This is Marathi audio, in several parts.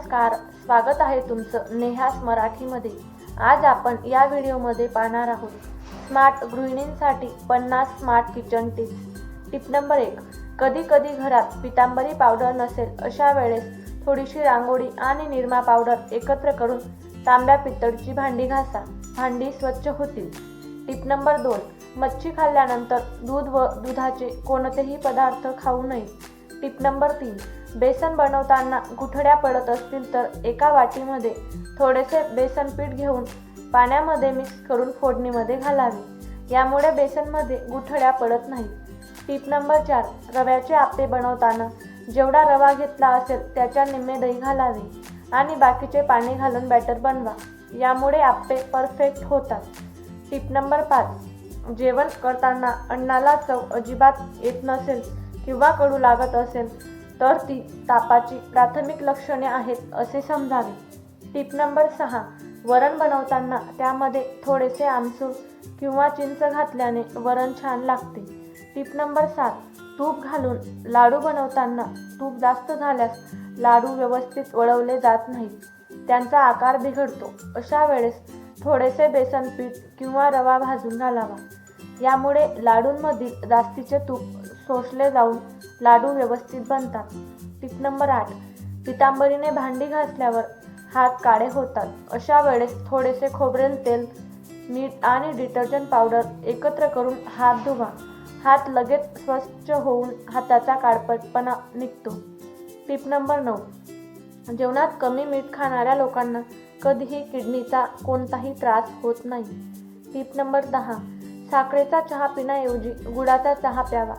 नमस्कार स्वागत आहे तुमचं नेहास मराठीमध्ये. आज आपण या व्हिडिओमध्ये पाहणार आहोत स्मार्ट गृहिणींसाठी पन्नास smart kitchen tips. Tip number एक कधी कधी घरात पितांबरी पावडर नसेल अशा वेळेस थोडीशी रांगोळी आणि निरमा पावडर एकत्र करून तांब्या पितळची भांडी घासा भांडी स्वच्छ होतील. टिप नंबर दोन मच्छी खाल्ल्यानंतर दूध व दुधाचे कोणतेही पदार्थ खाऊ नये. टिप नंबर तीन. बेसन बनवताना गुठळ्या पडत असतील तर एका वाटीमध्ये थोडेसे बेसन पीठ घेऊन पाण्यामध्ये मिक्स करून फोडणीमध्ये घालावे. यामुळे बेसनमध्ये गुठळ्या पडत नाही टिप नंबर चार. रव्याचे आप्पे बनवताना जेवढा रवा घेतला असेल त्याच्या निम्मे दही घालावे आणि बाकीचे पाणी घालून बॅटर बनवा. यामुळे आप्पे परफेक्ट होतात. टिप नंबर पाच. जेवण करताना अन्नाला चव अजिबात येत नसेल किंवा कडू लागत असेल तर ती तापाची प्राथमिक लक्षणे आहेत असे समजावे. टिप नंबर सहा वरण बनवताना त्यामध्ये थोडेसे आमसूल किंवा चिंच घातल्याने वरण छान लागते. टिप नंबर सात तूप घालून लाडू बनवताना तूप जास्त झाल्यास लाडू व्यवस्थित वळवले जात नाहीत. त्यांचा आकार बिघडतो. अशा वेळेस थोडेसे बेसन पीठ किंवा रवा भाजून घालावा. यामुळे लाडूंमधील जास्तीचे तूप सोसले जाऊन लाडू व्यवस्थित बनतात. टिप नंबर आठ. पितांबरीने भांडी घासल्यावर हात काळे होतात. अशा वेळेस थोडेसे खोबरेल तेल मीठ आणि डिटर्जंट पावडर एकत्र करून हात धुवा. हात लगेच स्वच्छ होऊन हाताचा काळपटपणा निघतो. टिप नंबर नऊ. जेवणात कमी मीठ खाणाऱ्या लोकांना कधीही किडनीचा कोणताही त्रास होत नाही. टिप नंबर दहा. साखरेचा चहा पिण्याऐवजी गुळाचा चहा प्यावा.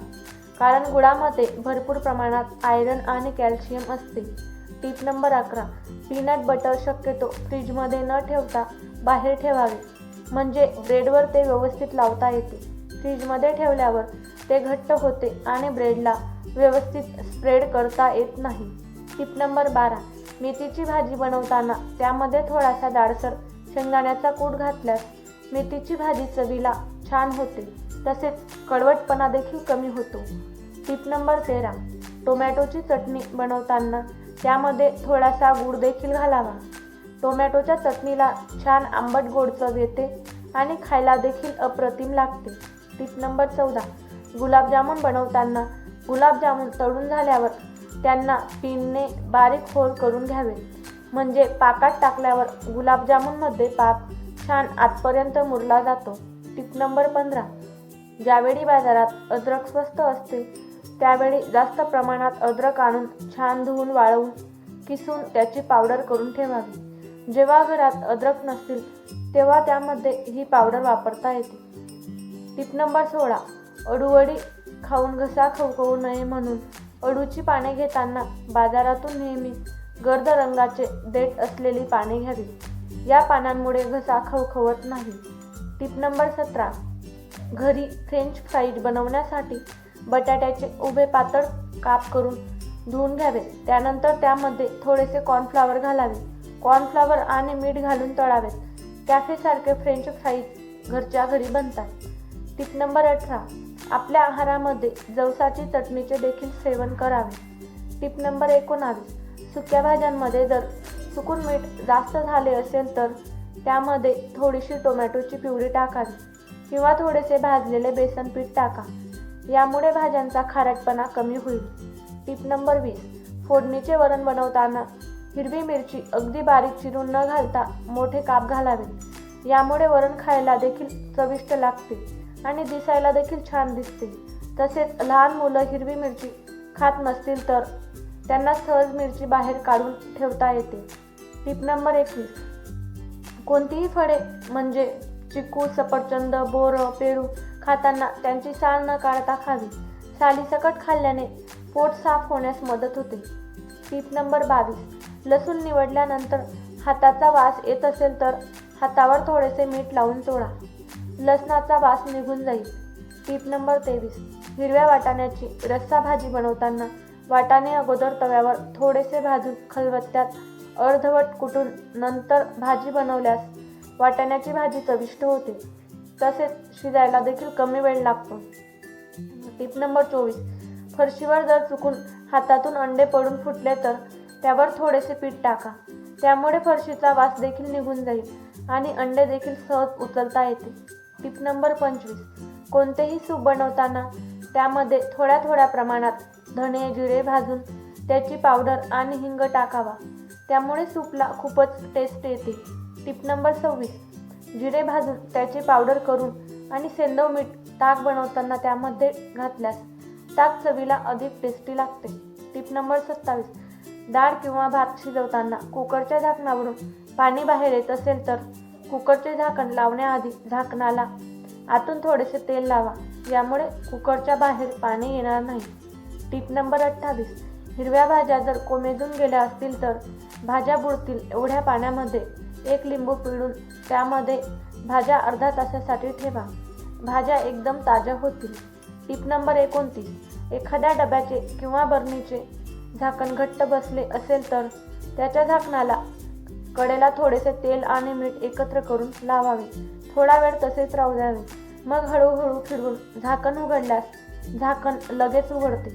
कारण गुळामध्ये भरपूर प्रमाणात आयरन आणि कॅल्शियम असते. टीप नंबर अकरा पीनट बटर शक्यतो फ्रीजमध्ये न ठेवता बाहेर ठेवावे. म्हणजे ब्रेडवर ते व्यवस्थित लावता येते. फ्रीजमध्ये ठेवल्यावर ते घट्ट होते आणि ब्रेडला व्यवस्थित स्प्रेड करता येत नाही. टिप नंबर बारा मेथीची भाजी बनवताना त्यामध्ये थोडासा जाडसर शेंगदाण्याचा कूट घातल्यास मेथीची भाजी चवीला छान होते. तसेच कडवटपणा देखील कमी होतो. टिप नंबर तेरा. टोमॅटोची चटणी बनवताना त्यामध्ये थोडासा गूळ देखील घालावा. टोमॅटोच्या चटणीला छान आंबट गोड चव येते आणि खायला देखील अप्रतिम लागते. टिप नंबर चौदा. गुलाबजामुन बनवताना गुलाबजामुन तळून झाल्यावर त्यांना पिनने बारीक होल करून घ्यावे. म्हणजे पाकात टाकल्यावर गुलाबजामुनमध्ये पाक छान आतपर्यंत मुरला जातो. टिप नंबर पंधरा. ज्यावेळी बाजारात अद्रक स्वस्त असते त्यावेळी जास्त प्रमाणात अद्रक आणून छान धुवून वाळवून किसून त्याची पावडर करून ठेवावी. जेव्हा घरात अद्रक नसतील तेव्हा त्यामध्ये ही पावडर वापरता येते. टिप नंबर सोळा. अडूवडी खाऊन घसा खवखवू नये म्हणून अडूची पाने घेताना बाजारातून नेहमी गर्द रंगाचे देठ असलेली पाने घ्यावी. या पानांमुळे घसा खवखवत नाही. टिप नंबर सतरा. घरी फ्रेंच फ्राईज बनवण्यासाठी बटाट्याचे उभे पातळ काप करून धुवून घ्यावे. त्यानंतर त्यामध्ये थोडेसे कॉर्नफ्लावर घालावे. कॉर्नफ्लावर आणि मीठ घालून तळावेत कॅफेसारखे फ्रेंच फ्राईज घरच्या घरी बनतात. टिप नंबर अठरा. आपल्या आहारामध्ये जवसाची चटणीचे देखील सेवन करावे. टिप नंबर एकोणावीस. सुक्या भाज्यांमध्ये जर सुकून मीठ जास्त झाले असेल तर त्यामध्ये थोडीशी टोमॅटोची पिवळी टाकावी. किंवा थोडेसे भाजलेले बेसन पीठ टाका. यामुळे भाज्यांचा खारटपणा कमी होईल. टिप नंबर वीस. फोडणीचे वरण बनवताना हिरवी मिरची अगदी बारीक चिरून न घालता मोठे काप घालावे. यामुळे वरण खायला देखील चविष्ट लागते आणि दिसायला देखील छान दिसते. तसेच लहान मुलं हिरवी मिरची खात नसतील तर त्यांना सहज मिरची बाहेर काढून ठेवता येते. टिप नंबर एकवीस. कोणतीही फळे म्हणजे चिकू सफरचंद बोरं पेरू खाताना त्यांची साल न काढता खावी. सालीसकट खाल्ल्याने पोट साफ होण्यास मदत होते. टीप नंबर बावीस. लसूण निवडल्यानंतर हाताचा वास येत असेल तर हातावर थोडेसे मीठ लावून चोळा. लसणाचा वास निघून जाईल. टीप नंबर तेवीस. हिरव्या वाटाण्याची रस्सा भाजी बनवताना वाटाणे अगोदर तव्यावर थोडेसे भाजून खलबत्त्यात अर्धवट कुटून नंतर भाजी बनवल्यास वाटाण्याची भाजी चविष्ट होते. तसेच शिजायला देखील कमी वेळ लागतो. टिप नंबर चोवीस. फरशीवर जर चुकून हातातून अंडे पडून फुटले तर त्यावर थोडेसे पीठ टाका. त्यामुळे फरशीचा वास देखील निघून जाईल आणि अंडे देखील सहज उचलता येते टिप नंबर पंचवीस. कोणतेही सूप बनवताना त्यामध्ये थोड्या थोड्या प्रमाणात धणे जिरे भाजून त्याची पावडर आणि हिंग टाकावा. त्यामुळे सूपला खूपच टेस्ट येते. टिप नंबर सव्वीस. जिरे भाजून त्याची पावडर करून आणि सेंदव मीठ ताक बनवताना त्यामध्ये घातल्यास ताक चवीला अधिक टेस्टी लागते. टिप नंबर सत्तावीस. डाळ किंवा भात शिजवताना कुकरच्या झाकणावरून पाणी बाहेर येत असेल तर कुकरचे झाकण लावण्याआधी झाकणाला आतून थोडेसे तेल लावा. यामुळे कुकरच्या बाहेर पाणी येणार नाही. टिप नंबर अठ्ठावीस. हिरव्या भाज्या जर कोमेजून गेल्या असतील तर भाज्या बुडतील एवढ्या पाण्यामध्ये एक लिंबू पिळून त्यामध्ये भाज्या अर्धा तासासाठी ठेवा. भाज्या एकदम ताज्या होतील. टीप नंबर एकोणतीस. एखाद्या डब्याचे किंवा बरणीचे झाकण घट्ट बसले असेल तर त्याच्या झाकणाला कडेला थोडेसे तेल आणि मीठ एकत्र करून लावावे. थोडा वेळ तसेच राहू द्यावे. मग हळूहळू फिरवून झाकण उघडल्यास झाकण लगेच उघडते.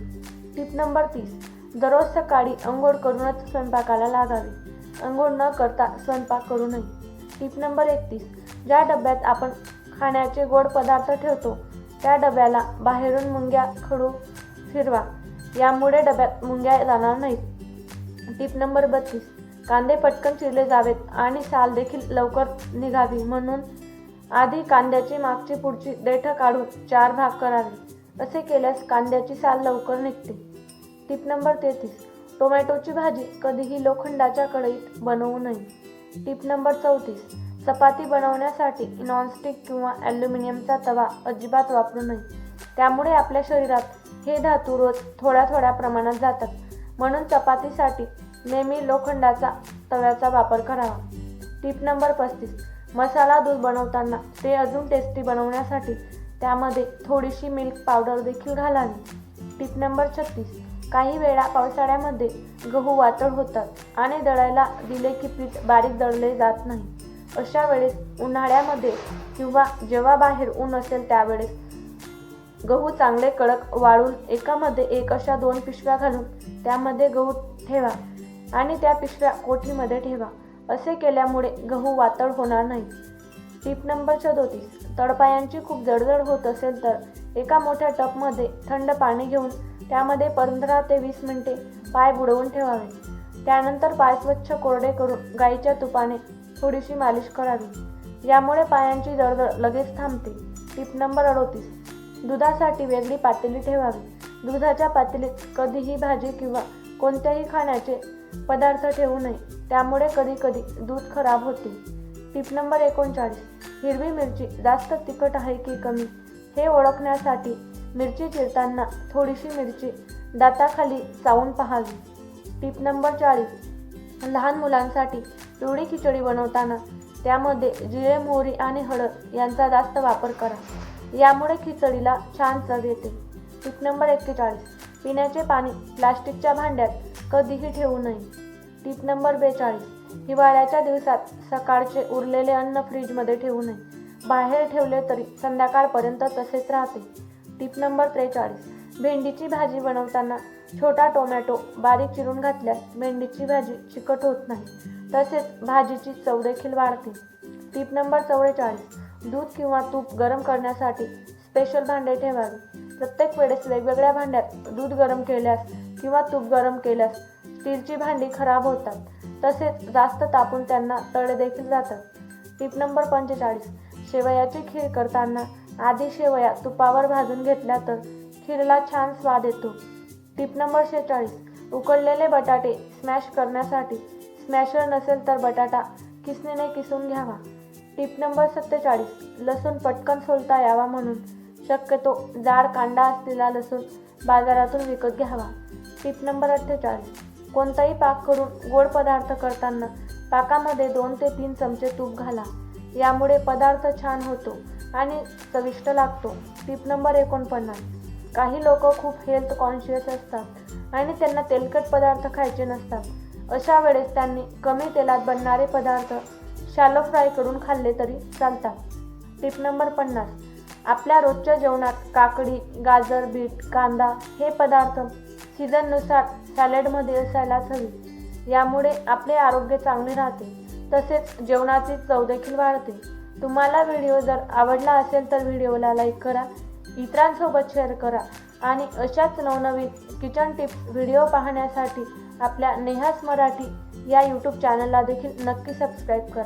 टीप नंबर तीस. दररोज सकाळी अंघोळ करूनच स्वयंपाकाला लागावे. अंघोळ न करता स्वयंपाक करू नये. टीप नंबर एकतीस. ज्या डब्यात आपण खाण्याचे गोड पदार्थ ठेवतो त्या डब्याला बाहेरून मुंग्या खडू फिरवा. यामुळे डब्यात मुंग्या जाणार नाहीत. टीप नंबर बत्तीस. कांदे पटकन चिरले जावेत आणि साल देखील लवकर निघावी म्हणून आधी कांद्याची मागची पुढची देठ काढून चार भाग करावे. असे केल्यास कांद्याची साल लवकर निघते. टीप नंबर तेहतीस. टोमॅटोची भाजी कधीही लोखंडाच्या कढईत बनवू नये. टिप नंबर चौतीस. चपाती बनवण्यासाठी नॉनस्टिक किंवा ॲल्युमिनियमचा तवा अजिबात वापरू नये. त्यामुळे आपल्या शरीरात हे धातू रोज थोड्या थोड्या प्रमाणात जातात. म्हणून चपातीसाठी नेहमी लोखंडाचा तव्याचा वापर करावा. टिप नंबर पस्तीस. मसाला दूध बनवताना ते अजून टेस्टी बनवण्यासाठी त्यामध्ये थोडीशी मिल्क पावडर देखील घालावी. टिप नंबर छत्तीस. काही वेळा पावसाळ्यामध्ये गहू वातळ होतात आणि दळायला दिले की पीठ बारीक दळले जात नाही. अशा वेळेस उन्हाळ्यामध्ये किंवा जेव्हा बाहेर ऊन असेल त्यावेळेस गहू चांगले कडक वाळून एकामध्ये एक अशा दोन पिशव्या घालून त्यामध्ये गहू ठेवा आणि त्या पिशव्या कोठीमध्ये ठेवा. असे केल्यामुळे गहू वातळ होणार नाही. टीप नंबर सदोतीस तळपायांची खूप जडजड होत असेल तर एका मोठ्या टपमध्ये थंड पाणी घेऊन त्यामध्ये पंधरा ते वीस मिनिटे पाय बुडवून ठेवावे. त्यानंतर पाय स्वच्छ कोरडे करून गाईच्या तुपाने थोडीशी मालिश करावी. यामुळे पायांची जळजळ लगेच थांबते. टीप नंबर अडोतीस. दुधासाठी वेगळी पातेली ठेवावी. दुधाच्या पातेलीत कधीही भाजी किंवा कोणत्याही खाण्याचे पदार्थ ठेवू नये. त्यामुळे कधी कधी दूध खराब होते. टिप नंबर एकोणचाळीस. हिरवी मिरची जास्त तिखट आहे की कमी? हे ओळखण्यासाठी मिरची चिरताना थोडीशी मिरची दाताखाली चावून पाहावी. टीप नंबर चाळीस. लहान मुलांसाठी पिवळी खिचडी बनवताना त्यामध्ये जिरे मोहरी आणि हळद यांचा जास्त वापर करा. यामुळे खिचडीला छान चव येते. टीप नंबर एक्केचाळीस. पिण्याचे पाणी प्लास्टिकच्या भांड्यात कधीही ठेवू नये. टीप नंबर बेचाळीस. हिवाळ्याच्या दिवसात सकाळचे उरलेले अन्न फ्रीजमध्ये ठेवू नये. बाहेर ठेवले तरी संध्याकाळपर्यंत तसेच राहते. टिप नंबर त्रेचाळीस. भेंडीची भाजी बनवताना छोटा टोमॅटो बारीक चिरून घातल्यास भेंडीची भाजी चिकट होत नाही. तसेच भाजीची चव देखील वाढते. टिप नंबर चौवेचाळीस दूध किंवा तूप गरम करण्यासाठी स्पेशल भांडे ठेवावे. प्रत्येक वेळेस वेगवेगळ्या भांड्यात दूध गरम केल्यास किंवा तूप गरम केल्यास स्टीलची भांडी खराब होतात. तसेच जास्त तापून त्यांना तळे देखील जातात. टिप नंबर पंचेचाळीस. शेवयाची खीर करताना आधी शेवया तुपावर भाजून घेतल्या तर खीरला छान स्वाद येतो. टिप नंबर शेहेचाळीस उकडलेले बटाटे स्मॅश करण्यासाठी स्मॅशर नसेल तर बटाटा किसणीने किसून घ्यावा. टिप नंबर सत्तेचाळीस. लसूण पटकन सोलता यावा म्हणून शक्यतो जाड कांदा असलेला लसूण बाजारातून विकत घ्यावा. टिप नंबर अठ्ठेचाळीस. कोणताही पाक करून गोड पदार्थ करताना पाकामध्ये दोन ते तीन चमचे तूप घाला. यामुळे पदार्थ छान होतो आणि चविष्ट लागतो. टिप नंबर एकोणपन्नास. काही लोक खूप हेल्थ कॉन्शियस असतात आणि त्यांना तेलकट पदार्थ खायचे नसतात. अशा वेळेस त्यांनी कमी तेलात बनणारे पदार्थ शॅलो फ्राय करून खाल्ले तरी चालतात. टिप नंबर पन्नास. आपल्या रोजच्या जेवणात काकडी गाजर बीट कांदा हे पदार्थ सीझननुसार सॅलडमध्ये असायलाच हवी. यामुळे आपले आरोग्य चांगले राहते. तसेच जेवणाची चव देखील वाढते. तुम्हाला व्हिडिओ जर आवडला असेल तर व्हिडिओला लाईक करा इतरांसोबत शेअर करा आणि अशाच नवनवीन किचन टिप्स व्हिडिओ पाहण्यासाठी आपल्या नेहास मराठी या यूट्यूब चॅनलला देखील नक्की सबस्क्राईब करा.